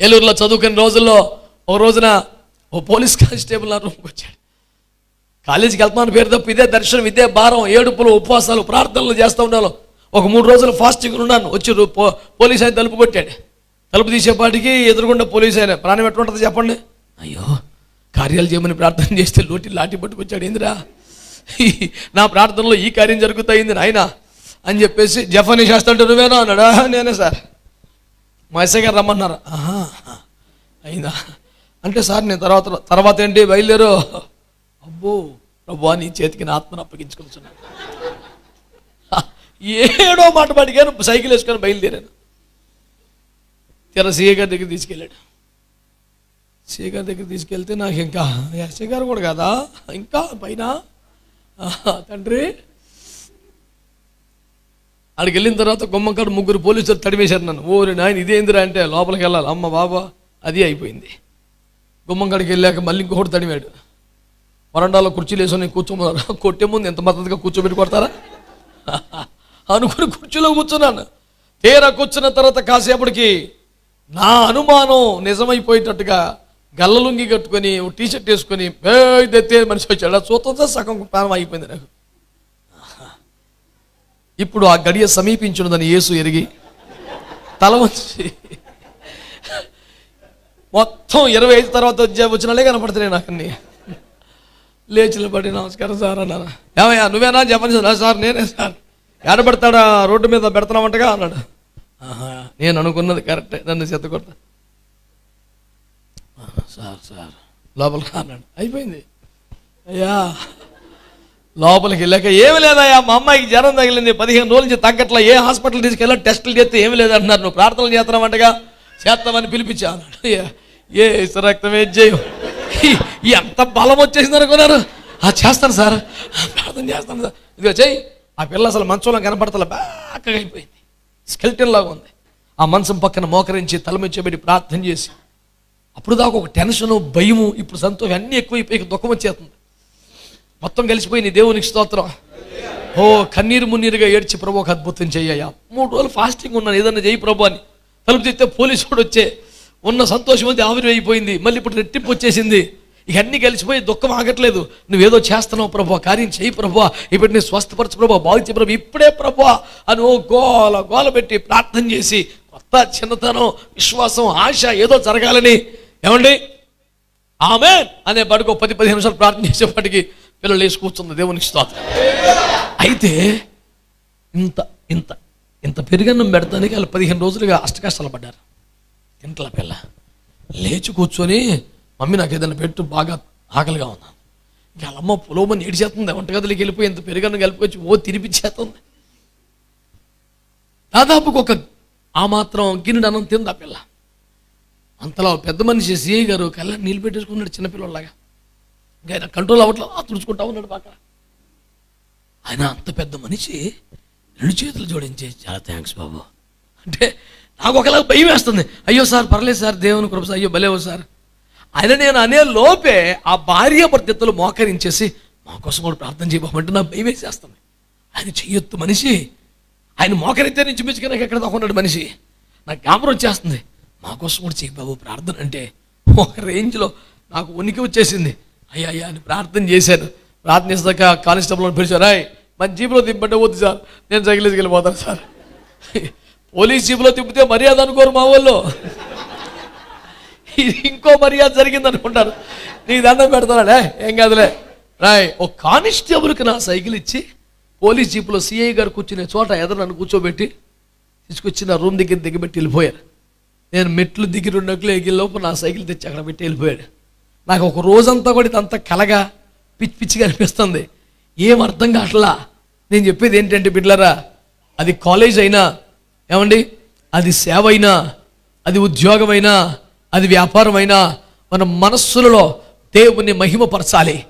ఏలూరులో చదువుకునే రోజుల్లో ఒక రోజున ఓ పోలీస్ కానిస్టేబుల్ నా రూమ్కి వచ్చాడు. కాలేజీకి వెళ్తున్నాను పేరు తప్ప ఇదే దర్శనం ఇదే భారం ఏడుపులు ఉపవాసాలు ప్రార్థనలు చేస్తూ ఉన్నాను ఒక మూడు రోజులు ఫాస్టింగ్ ఉన్నాను వచ్చి పో పోలీస్ ఆయన తలుపు కొట్టాడు. తలుపు తీసేపాటికి ఎదురుగుండా పోలీస్ ఆయన. ప్రాణం ఎట్లుంటుంది చెప్పండి. అయ్యో కార్యాలు చేయమని ప్రార్థన చేస్తే లోటి లాటి పట్టుకొచ్చాడు. ఏందిరా? నా ప్రార్థనలో ఈ కార్యం జరుగుతాయింది నాయన అని చెప్పేసి జఫనీ చేస్తాంటే నువ్వేనా అన్నాడా? నేనే సార్. మా ఎస్ఐ గారు రమ్మన్నారు. అయినా అయిందా? అంటే సార్ నేను తర్వాత తర్వాత ఏంటి? బయలుదేరు. అబ్బో ప్రభు నీ చేతికి నా ఆత్మను అప్పగించుకుంటున్నాను ఏడో మాట పడిగాను సైకిల్ వేసుకొని బయలుదేరాను. తెర సీఏ గారి దగ్గర తీసుకెళ్ళాడు. సీఏ గారి దగ్గర తీసుకెళ్తే నాకు ఇంకా ఎస్ఐ గారు కూడా కదా? ఇంకా పైన? తండ్రి? అక్కడికి వెళ్ళిన తర్వాత గుమ్మంకాడు ముగ్గురు పోలీసులు తడివేశారు నన్ను. ఓరి నాయన ఇదేందిరా అంటే లోపలికి వెళ్ళాలి. అమ్మ బాబా అది అయిపోయింది. గుమ్మంకాడికి వెళ్ళాక మళ్ళీ ఇంకొకటి తడివాడు వరండాలో కుర్చీలు వేసుకొని కూర్చోమన్నారు? కొట్టే ముందు ఎంత మద్దతుగా కూర్చోబెట్టి కొడతారా? అనుకుని కుర్చీలో కూర్చున్నాను. తీరా కూర్చున్న తర్వాత కాసేపటికి నా అనుమానం నిజమైపోయేటట్టుగా గల్లలుంగి కట్టుకొని ఓ టీ షర్ట్ వేసుకొని పెద్ద మనిషి వచ్చాడు. చూస్తుంటే సగం ప్రాణం అయిపోయింది నాకు. ఇప్పుడు ఆ గడియ సమీపించినదని యేసు ఎరిగి తల వచ్చి మొత్తం ఇరవై ఐదు తర్వాత వచ్చే వచ్చినాలే కనపడుతున్నాయి నాకు అన్ని లేచిలో పడి నమస్కారం సార్ అన్నాను. ఏమయ్యా నువ్వేనా? చెప్పండి సార్ సార్ నేనే సార్. ఏడబెడతాడా? రోడ్డు మీద పెడతామంటగా అన్నాడు. నేను అనుకున్నది కరెక్టే. నన్ను చెత్త కొడతా సార్ సార్. లోపలికి అన్నాడు అయిపోయింది. అయ్యా. లోపలికి వెళ్ళాక ఏమి లేదయ్యా మా అమ్మాయికి జ్వరం తగిలింది పదిహేను రోజుల నుంచి తగ్గట్లా ఏ హాస్పిటల్ తీసుకెళ్ళా టెస్టులు చేస్తే ఏమి లేదంటున్నారు నువ్వు ప్రార్థనలు చేస్తున్నామంటగా చేస్తామని పిలిపించాను "ఏ- రక్తమే ఇసు ఏం చేయం ఎంత బలం వచ్చేసింది అనుకున్నారు. ఆ చేస్తాను సార్ ప్రార్థన చేస్తాను సార్. ఇదిగో చెయ్యి ఆ పిల్ల అసలు మంచంలో కనపడతలే బాగా అయిపోయింది స్కెల్టన్ లాగా ఉంది. ఆ మంచం పక్కన మోకరించి తలమించబెట్టి ప్రార్థన చేసి అప్పుడు దాకా ఒక టెన్షను భయము ఇప్పుడు సంతోషం అన్నీ ఎక్కువైపోయి ఇక దుఃఖం వచ్చేస్తుంది. మొత్తం కలిసిపోయింది దేవునికి స్తోత్రం. ఓ కన్నీరు మున్నీరుగా ఏడ్చి ప్రభు ఒక అద్భుతం చెయ్యా మూడు రోజులు ఫాస్టింగ్ ఉన్నాను ఏదన్నా చేయి ప్రభు అని. తలుపు తెస్తే పోలీసు కూడా వచ్చే. ఉన్న సంతోషం అంతా ఆవిరి అయిపోయింది మళ్ళీ ఇప్పుడు రెట్టింపు వచ్చేసింది. ఇక అన్నీ కలిసిపోయి దుఃఖం ఆగట్లేదు. నువ్వేదో చేస్తున్నావు ప్రభు కార్యం చేయి ప్రభు. ఇప్పుడు నేను స్వస్థపరచు ప్రభు బాగు ప్రభు. ఇప్పుడే ప్రభు అని ఓ గోల గోల పెట్టి ప్రార్థన చేసి కొత్త చిన్నతనం విశ్వాసం ఆశ ఏదో జరగాలని. ఏమండి? ఆమె అనే పడుకో పది పదిహేను నిమిషాలు ప్రార్థన చేసేపాటికి పిల్లలు వేసి కూర్చుంది దేవునికి స్తోత్రం. అయితే ఇంత ఇంత ఇంత పెరిగన్నం పెడతానికి వాళ్ళు పదిహేను రోజులుగా అష్ట కష్టాలు పడ్డారు. తింటల పిల్ల. లేచి కూర్చొని మమ్మీ నాకు ఏదైనా పెట్టు బాగా ఆకలిగా ఉన్నాను ఇంకా అమ్మ పొలవమని ఏడిచేస్తుంది వంటగదిలోకి వెళ్ళిపోయి ఇంత పెరిగన్నం కలిపికొచ్చి ఓ తినిపించేస్తుంది. దాదాపుకు ఒక ఆ మాత్రం గిన్నెడు అన్నం తింది ఆ పిల్ల. అంతలో పెద్ద మనిషి సిఐ గారు కళ్ళ నీళ్ళు పెట్టేసుకున్నాడు చిన్నపిల్లలాగా ఆయన కంట్రోల్ అవ్వట్లేదు. ఆ తుడుచుకుంటా ఉన్నాడు బాగా ఆయన అంత పెద్ద మనిషి రెండు చేతులు జోడించి చాలా థ్యాంక్స్ బాబు. అంటే నాకు ఒకలాగా భయం వేస్తుంది. అయ్యో సార్ పర్లేదు సార్ దేవుని కృప అయ్యో భలేవు సార్. ఆయన నేను అనే లోపే ఆ భార్య భర్తలు మోకరించేసి మా కోసం కూడా ప్రార్థన చేయబోమంటే నాకు భయం వేసేస్తుంది. ఆయన చెయ్యొత్తు మనిషి ఆయన మోకరితే నుంచి మించుకు నాకు ఎక్కడ దాకా మనిషి. నాకు జ్ఞాపకం వచ్చేస్తుంది. మా కోసం కూడా చెయ్యి బాబు ప్రార్థన. అంటే ఒక రేంజ్లో నాకు ఉనికి వచ్చేసింది. అయ్యా అయ్యా అని ప్రార్థన చేశాను. ప్రార్థన చేసాక కానిస్టేబుల్ పిలిచారు రాయ్ మన జీపులో తిప్పంటే వద్దు సార్. నేను సైకిల్ వెళ్ళిపోతాను సార్. పోలీస్ జీపులో తిప్పితే మర్యాద అనుకోరు మా వాళ్ళు. ఇంకో మర్యాద జరిగింది అనుకుంటారు. నీకు దండం పెడతాడే ఏం కాదులే. రాయ్ ఒక కానిస్టేబుల్కి నా సైకిల్ ఇచ్చి పోలీస్ జీపులో సిఐ గారు కూర్చునే చోట ఎదురు నన్ను కూర్చోబెట్టి తీసుకొచ్చి నా రూమ్ దగ్గర దిగబెట్టి వెళ్ళిపోయారు. నేను మెట్లు దిగి రెండు అడుగులు లోపు నా సైకిల్ తెచ్చి అక్కడ పెట్టి వెళ్ళిపోయాడు. నాకు ఒక రోజంతా కూడా ఇదంతా కలగా పిచ్చి పిచ్చిగా అనిపిస్తుంది. ఏం అర్థం కావట్లా? నేను చెప్పేది ఏంటంటే బిడ్లరా అది కాలేజ్ అయినా ఏమండి? అది సేవ అయినా అది ఉద్యోగమైనా అది వ్యాపారమైనా మన మనస్సులలో దేవుని మహిమపరచాలి.